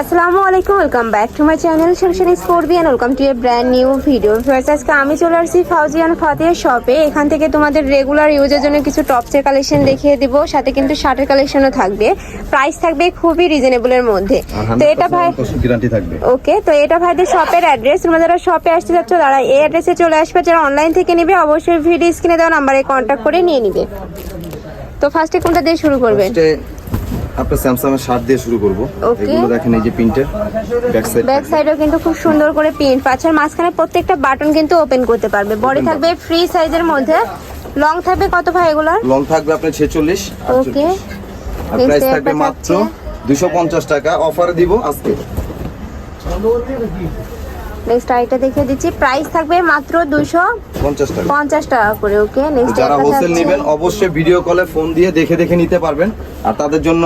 আসসালামু আলাইকুম welcome back to my channel section স্কোরবিয়ান welcome to a brand new video first আজকে আমি চলে আসছি ফাউজিয়ান ফাতিয়া শপে এখান থেকে তোমাদের রেগুলার ইউজের জন্য কিছু টপসের কালেকশন দেখিয়ে দিব সাথে কিন্তু শার্টের কালেকশনও থাকবে। প্রাইস থাকবে খুবই রিজনেবলের মধ্যে। তো এটা ভাই ওকে তো এটা ভাইদের শপের অ্যাড্রেস তোমরা যারা শপে আসতে যাচ্ছ তারা এই অ্যাড্রেসে চলে আসবে। যারা অনলাইন থেকে নিবে অবশ্যই ভিডিও স্ক্রিনে দেওয়া নাম্বারে কন্ট্যাক্ট করে নিয়ে নিবে। তো ফার্স্টে কোনটা দিয়ে শুরু ফার্স্টে আপনার স্যামসাং এর শার্ট দিয়ে শুরু করব. এগুলো দেখেন এই যে প্রিন্টের ব্যাক সাইড ব্যাক সাইডেও কিন্তু খুব সুন্দর করে প্রিন্ট পাচ্ছে আর মাঝখানে প্রত্যেকটা বাটন কিন্তু ওপেন করতে পারবে। বডি থাকবে ফ্রি সাইজের মধ্যে। লং থাকবে কত ভাই এগুলোর? লং থাকবে আপনার 46 ওকে আর প্রাইস থাকবে মাত্র থাকছে। 250 টাকা। অফারে দিব আজকে। নেক্সট আইটা দেখিয়ে দিচ্ছি। প্রাইস থাকবে মাত্র দুশো 50 টাকা। পঞ্চাশ টাকা করে ওকে নেক্সট যারা হোলসেল নেবেন অবশ্যই ভিডিও কলে ফোন দিয়ে দেখে দেখে নিতে পারবেন। আর তাদের জন্য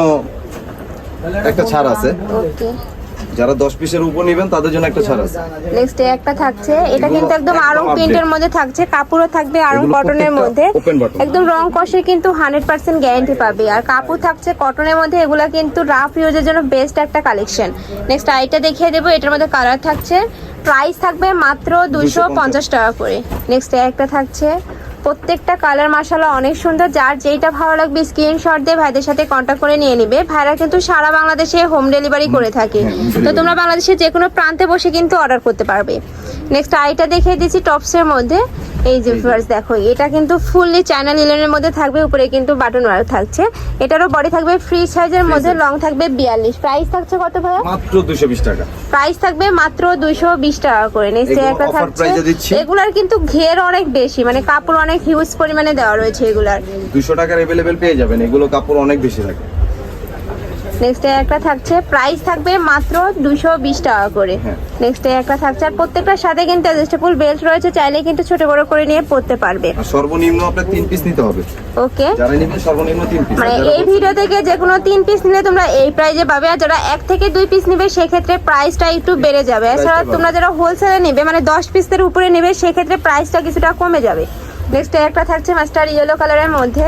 একটা ছাড় আছে। ওকে যারা 10 পিসের উপর নেবেন তাদের জন্য একটা ছাড় আছে। নেক্সট একটা থাকছে। এটা কিন্তু একদম আরং প্রিন্টের মধ্যে থাকছে কাপড়ও থাকবে আরং কটনের মধ্যে। একদম রং কষে কিন্তু হান্ড্রেড পার্সেন্ট গ্যারান্টি পাবে। আর কাপড় থাকছে কটনের মধ্যে এগুলা কিন্তু রাফ ইউজের জন্য বেস্ট একটা কালেকশন নেক্সট আইটা দেখিয়ে দেবো এটার মধ্যে কালার থাকছে। প্রাইস থাকবে মাত্র দুশো পঞ্চাশ টাকা করে। নেক্সট একটা থাকছে। প্রত্যেকটা কালার মাসালা অনেক সুন্দর। যার যেইটা ভালো লাগবে স্ক্রিনশট দিয়ে ভাইদের সাথে কন্ট্যাক্ট করে নিয়ে নিবে। ভাইরা কিন্তু সারা বাংলাদেশে হোম ডেলিভারি করে থাকে। হ্যাঁ, তো তোমরা বাংলাদেশের যে কোনো প্রান্তে বসে কিন্তু অর্ডার করতে পারবে। নেক্সট আইটা দেখিয়ে দিচ্ছি টপসের মধ্যে এই যে ফার্স্ট দেখো এটা কিন্তু ফুললি চায়না লিলেনের মধ্যে থাকবে উপরে কিন্তু বাটন ওয়ার্ক থাকছে এটারও বডি থাকবে ফ্রি সাইজের মধ্যে size। লং থাকবে বিয়াল্লিশ প্রাইস থাকছে কত ভাইয়া মাত্র 220 টাকা প্রাইস থাকবে মাত্র দুইশো বিশ টাকা করে নেক্সট এগুলো একটা offer থাকছে price এ দিচ্ছি। এগুলার কিন্তু ঘের অনেক বেশি মানে কাপড় অনেক হিউজ পরিমাণে দেওয়া রয়েছে এগুলার 200 টাকার अवेलेबल পেয়ে যাবেন এগুলো কাপড় অনেক বেশি থাকে নেক্সট একটা থাকছে প্রাইস থাকবে মাত্র দুশো বিশ টাকা করে। হ্যাঁ। নেক্সট একটা থাকছে আর প্রত্যেকটার সাথে কিন্তু অ্যাডজাস্টেবল বেল্ট রয়েছে চাইলে কিন্তু ছোট বড় করে নিয়ে পড়তে পারবে। সর্বনিম্ন আপনার তিন পিস নিতে হবে। ওকে যারা নেবেন সর্বনিম্ন তিন পিস মানে এই ভিডিও থেকে যে কোনো তিন পিস নিলে তোমরা এই প্রাইজে পাবে আর যারা এক থেকে দুই পিস নিবে সেক্ষেত্রে প্রাইসটা একটু বেড়ে যাবে। এছাড়া তোমরা যারা হোলসেলে নিবে মানে দশ পিসের উপরে নেবে সেক্ষেত্রে প্রাইসটা কিছুটা কমে যাবে। নেক্সট একটা থাকছে মাস্টার ইয়েলো কালারের মধ্যে।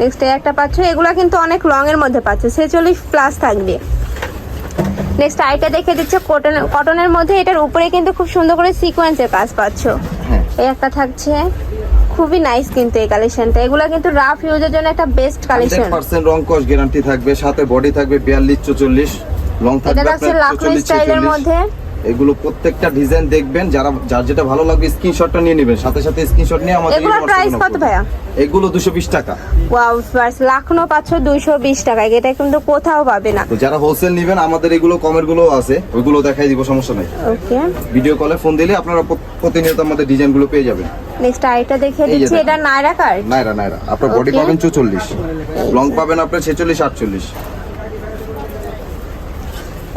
নেক্সট এই একটা পাচ্ছ এগুলো কিন্তু অনেক লং এর মধ্যে পাচ্ছ ছেচল্লিশ প্লাস থাকবে। নেক্সট আইটা দেখে দিচ্ছে কটন কটনের মধ্যে এটার উপরে কিন্তু খুব সুন্দর করে সিকোয়েন্সের কাজ পাচ্ছ। হ্যাঁ। এই একটা থাকছে খুবই নাইস কিন্তু এই কালেকশনটা এগুলো কিন্তু রাফ ইউজের জন্য একটা বেস্ট কালেকশন 100% রং কস গ্যারান্টি থাকবে সাথে বডি থাকবে 42 44 লং এটা থাকবে থাকছে আপনার লাকনো 44 স্টাইলের মধ্যে। এগুলো প্রত্যেকটা ডিজাইন দেখবেন যারা যার যেটা ভালো লাগবে স্ক্রিনশটটা নিয়ে নেবেন। সাথে সাথে স্ক্রিনশট নিয়ে আমাদের এগুলোর price কত ভাইয়া? এগুলো 220 টাকা। ওয়াও ফার্স্ট লাখনো পাচ্ছ দুইশো বিশ টাকায় এটা কিন্তু কোথাও পাবে না। তো যারা হোলসেল নেবেন আমাদের এগুলো কমেরগুলো আছে ওইগুলো দেখাই দিব সমস্যা নাই। ওকে ভিডিও কলে ফোন দিলে আপনারা প্রত- প্রতিনিয়ত আমাদের ডিজাইনগুলো পেয়ে যাবেন। নেক্সট আইটা দেখে দিচ্ছি এটা নায়রা কার্ড নাইরা নাইরা আপনার বডি পাবেন 44 লং পাবেন আপনার 46 48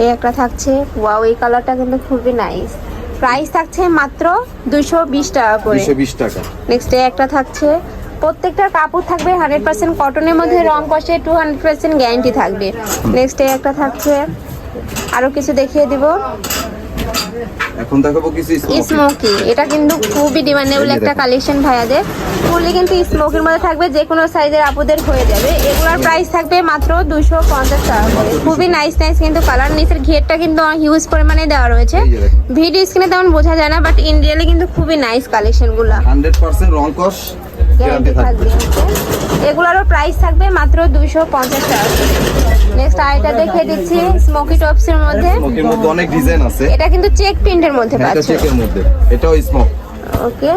এই একটা থাকছে। ওয়াও এই কালারটা কিন্তু খুবই নাইস প্রাইস থাকছে মাত্র দুইশো বিশ টাকা করে। 220 টাকা। নেক্সট একটা থাকছে। প্রত্যেকটা কাপড় থাকবে হান্ড্রেড পার্সেন্ট কটনের মধ্যে রং কষে টু হান্ড্রেড পার্সেন্ট গ্যারান্টি থাকবে। নেক্সট একটা থাকছে। আরও কিছু দেখিয়ে দিব। এখন দেখাবো কিছু স্মোকি এটা কিন্তু খুবই ডিমান্ডেবল একটা। কালেকশন ভাইয়াদের। ফুললি কিন্তু স্মোকির মধ্যে থাকবে যে কোনো সাইজের আপুদের হয়ে যাবে। এগুলোর প্রাইস থাকবে মাত্র দুশো পঞ্চাশ টাকা করে। খুবই নাইস নাইস কিন্তু কালার নিচের ঘেরটা কিন্তু হিউজ পরিমাণে দেওয়া রয়েছে। ভিডিও স্ক্রিনে তেমন বোঝা যায় না বাট ইন রিয়েলি কিন্তু খুবই নাইস কালেকশনগুলো 100% রং কস গ্যারান্টি থাকবে। এগুলোরও প্রাইস থাকবে মাত্র দুশো পঞ্চাশ টাকা। নেক্সট আইটা দেখে দিচ্ছি স্মোকি টপসের মধ্যে। স্মোকের মধ্যে অনেক ডিজাইন আছে। এটা কিন্তু চেক প্রিন্টের মধ্যে হ্যাঁ, এটা পাচ্ছে। চেকের মধ্যে। এটাও স্মোক ওকে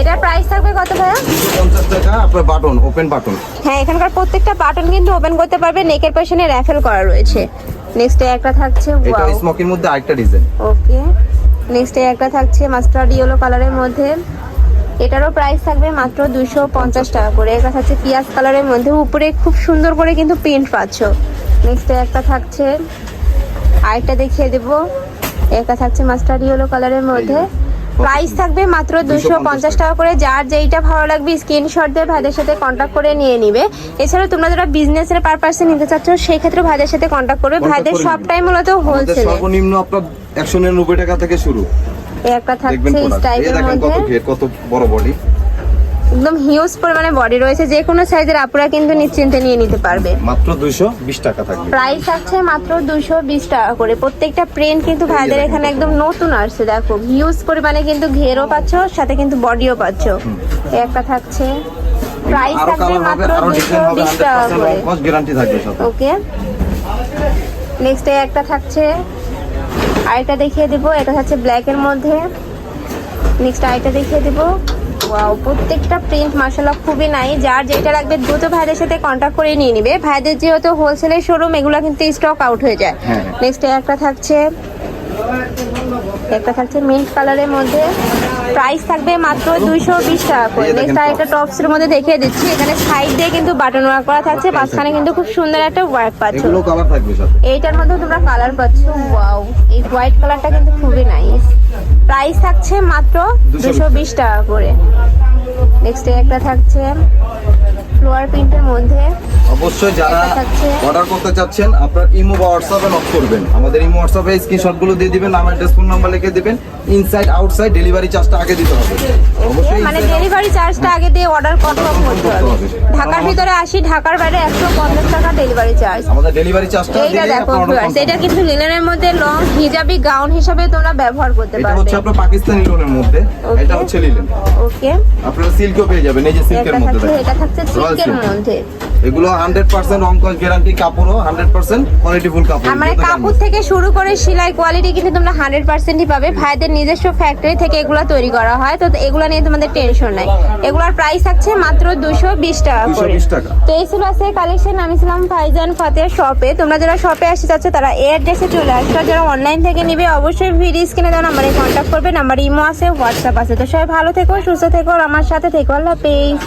এটার প্রাইস থাকবে কত ভাইয়া? 50 টাকা আপনার বাটন ওপেন বাটন হ্যাঁ এখানকার প্রত্যেকটা বাটন কিন্তু ওপেন করতে পারবে। নেকের পেছনে র্যাফেল করা রয়েছে। নেক্সট একটা থাকছে এটা ওয়াও মধ্যে আরেকটা ডিজাইন ওকে নেক্সট একটা থাকছে মাস্টার্ড ইয়েলো কালারের মধ্যে। এটারও প্রাইস থাকবে মাত্র দুশো পঞ্চাশ টাকা করে। এটা থাকছে পিয়াজ কালারের মধ্যে উপরে খুব সুন্দর করে কিন্তু প্রিন্ট পাচ্ছ। নেক্সট একটা থাকছে আরেকটা দেখিয়ে দেব। একটা থাকছে মাস্টার্ড ইয়েলো কালারের মধ্যে। প্রাইস থাকবে মাত্র দুশো পঞ্চাশ টাকা। করে। যার যেইটা ভালো লাগবে স্ক্রিনশট দিয়ে ভাইদের সাথে কন্ট্যাক্ট করে নিয়ে নিবে। এছাড়া তোমরা যারা বিজনেসের পারপাসে নিতে চাচ্ছ সেই ক্ষেত্রে ভাইদের সাথে কন্ট্যাক্ট করবে। ভাইদের। সবটাই মূলত হোলসেলে সর্বনিম্ন আপনার একশো নিরানব্বই টাকা থেকে শুরু। একটা থাকছে স্টাইলের মধ্যে। কত বড় বডি একদম হিউজ পরিমাণে বডি রয়েছে যে কোনো সাইজের আপুরা কিন্তু নিশ্চিন্তে নিয়ে নিতে পারবে। মাত্র দুইশো বিশ টাকা থাকবে। প্রাইস আছে মাত্র দুশো বিশ টাকা করে। প্রত্যেকটা প্রিন্ট কিন্তু ভাইদের এখানে একদম নতুন আসছে দেখো। হিউজ পরিমাণে কিন্তু ঘেরও পাচ্ছ সাথে কিন্তু বডিও পাচ্ছ। একটা থাকছে। প্রাইস থাকবে মাত্র আরও দুশো ডিজাইন হবে বিশ হান্ড্রেড টাকা করে। গ্যারান্টি থাকবে ওকে নেক্সট একটা থাকছে আরেকটা দেখিয়ে দিব এটা হচ্ছে ব্ল্যাক এর মধ্যে। নেক্সট আরেকটা দেখিয়ে দিব। ওয়াও প্রত্যেকটা প্রিন্ট মার্শাল্লাহ খুবই নাই যার যেটা লাগবে দ্রুত ভাইদের সাথে কন্ট্যাক্ট করে নিয়ে নিবে। ভাইদের যেহেতু হোলসেলের শোরুম এগুলো কিন্তু স্টক আউট হয়ে যায়। হ্যাঁ। নেক্সট একটা থাকছে একটা থাকছে মিন্ট কালারের মধ্যে। প্রাইস থাকবে মাত্র দুইশো বিশ টাকা করে। নেক্সট আরেকটা টপস এর মধ্যে দেখিয়ে দিচ্ছি। এখানে সাইড দিয়ে কিন্তু বাটন ওয়ার্ক করা থাকছে মাঝখানে কিন্তু খুব সুন্দর একটা ওয়ার্ক পাচ্ছ। এইটার মধ্যে তোমরা কালার পাচ্ছ। ওয়াও এই হোয়াইট কালারটা কিন্তু খুবই নাইস প্রাইস থাকছে মাত্র দুশো বিশ টাকা করে। নেক্সট একটা থাকছে। ফ্লোয়ার প্রিন্টের মধ্যে অবশ্যই যারা অর্ডার করতে চাচ্ছেন আপনার ইমো বা হোয়াটসঅ্যাপে নক করবেন। আমাদের ইমো হোয়াটসঅ্যাপে স্ক্রিনশটগুলো দিয়ে দিবেন নাম অ্যাড্রেস ফোন নাম্বার লিখে দিবেন। ইনসাইড আউটসাইড ডেলিভারি চার্জটা আগে দিতে হবে। অবশ্যই মানে ডেলিভারি চার্জটা আগে দিয়ে অর্ডার কনফার্ম করতে হবে। ঢাকার ভিতরে আসি ঢাকার বাইরে একশো পঞ্চাশ টাকা ডেলিভারি চার্জ আমাদের ডেলিভারি চার্জটা দিলে দেখো এটা কিন্তু লিলেনের মধ্যে লং হিজাবি গাউন হিসাবে তোমরা ব্যবহার করতে এটা হচ্ছে আপনার পাকিস্তানি লোনের মধ্যে। এটা হচ্ছে লিলেন ওকে আপনারা সিল্কও পেয়ে যাবেন এই যে সিল্কের মধ্যে এটা থাকছে মধ্যে এগুলো হান্ড্রেড পার্সেন্ট অঙ্কজ গ্যারান্টি কাপড়ও হান্ড্রেড পার্সেন্ট কোয়ালিটি ফুল কাপড়। মানে কাপড় থেকে শুরু করে সেলাই কোয়ালিটি কিন্তু তোমরা হান্ড্রেড পার্সেন্টই পাবে। ভাইদের নিজস্ব ফ্যাক্টরি থেকে এগুলো তৈরি করা হয়। তো এগুলো নিয়ে তোমাদের টেনশন নাই। এগুলোর প্রাইস থাকছে মাত্র দুশো বিশ টাকা করে। 220 টাকা। তো এই ছিল আছে কালেকশন আমি ছিলাম ফাইজান ফাতের শপে তোমরা যারা শপে আসতে চাচ্ছ তারা এই অ্যাড্রেসে চলে আর যারা অনলাইন থেকে নিবে অবশ্যই ভিডিও স্ক্রিনে দেওয়া নাম্বারে কন্ট্যাক্ট করবে। নাম্বার ইমো আছে হোয়াটসঅ্যাপ আছে। তো সবাই ভালো থেকো সুস্থ থেকো আর আমার সাথে থেকো। আল্লাহ পেজ